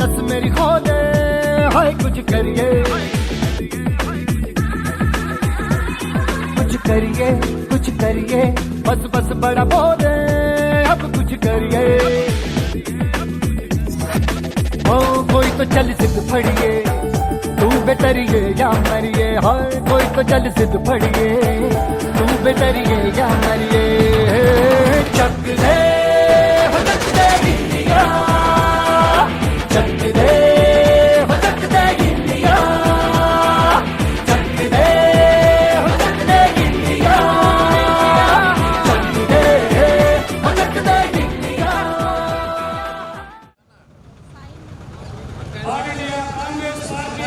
नस मेरी खो दे हाय, कुछ करिए। कुछ करिए कुछ करिए। बस बस बड़ा बोले, अब कुछ करिए। ओ, कोई तो चल सिद्ध फड़िए, तू बेतरिए या मरिए। हाय, कोई तो चल सिद्ध फड़िए, तू बेतरिए या मरिए।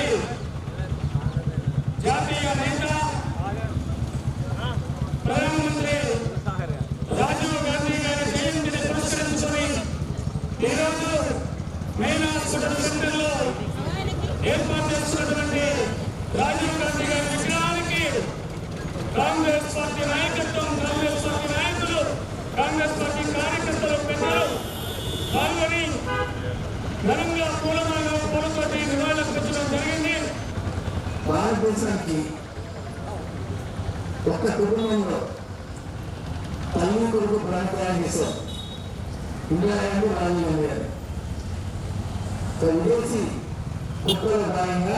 కాంగ్రెస్ జాతీయ నేత ప్రధానమంత్రి రాజీవ్ గాంధీ గారి జయంతిని పురస్కరించుకుని ఈరోజు మెయిన్ హాస్పిటల్ సెంటర్లో ఏర్పాటు చేస్తున్నటువంటి రాజీవ్ గాంధీ గారి విగ్రహానికి కాంగ్రెస్ పార్టీ నాయకత్వం కాంగ్రెస్ పార్టీ నాయకులు కాంగ్రెస్ పార్టీ కార్యకర్తలు పెద్దలు పాల్గొని ఘనంగా పూలమాల పూలతోటి నివాళులర్పించడం జరిగింది. భారతదేశానికి ఒక కుటుంబంలో తల్లి కొడుకు ప్రాంతాలు చేశారు ఇండియాలో రాజీవ్ గాంధీ విదేశీ కుక్కల భాగంగా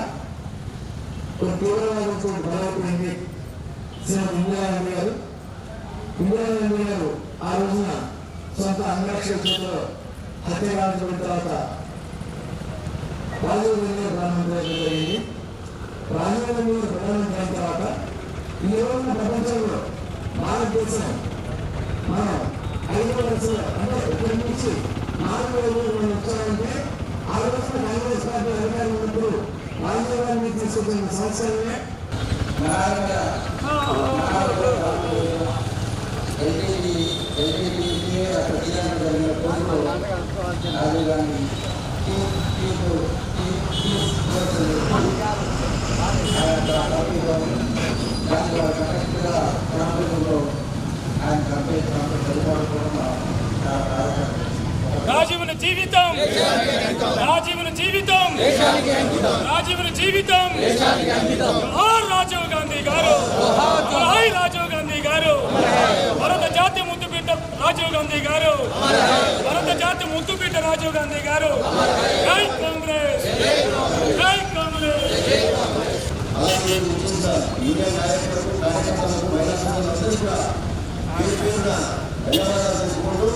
ఒక తీవ్రవాదంతో బలమైపోయింది. శ్రీమతి ఇందిరాగాంధీ గారు. ఇందిరాగాంధీ గారు ఆ రోజున సొంత అంగరక్షణ చేతిలో హత్య కాల్చబడిన తర్వాత రాజీవ్ ప్రారంభించడం జరిగింది? రాజీవ్ గాంధీ గారు తర్వాత? ఈ రోజున ప్రపంచంలో భారతదేశం మనం ఐదు లక్షల అంటే ఇక్కడి నుంచి నాలుగు రోజులు మనం వచ్చామంటే ఆ రోజున కాంగ్రెస్ పార్టీ అధికారం ఉన్నప్పుడు రాజీవ్ గాంధీ తీసుకొచ్చిన సంవత్సరమే రాజీవ్ గాంధీ రాజీవుని జీవితం. రాజీవుని జీవితం. రాజీవుని జీవితం. రాజీవ్ గాంధీ గారు. రాజీవ్ గాంధీ గారు. భారత జాతి ముద్దుబిడ్డ రాజీవ్ గాంధీ గారు. భారత జాతి ముద్దుబిడ్డ రాజీవ్ గాంధీ గారు. అలాగే ముఖ్యంగా యూనియన్ నాయకులకు కార్యకర్తలకు మహిళా సంఘాలందరూ కూడా పేరు పేరున ధన్యవాదాలు తెలుపుకుంటూ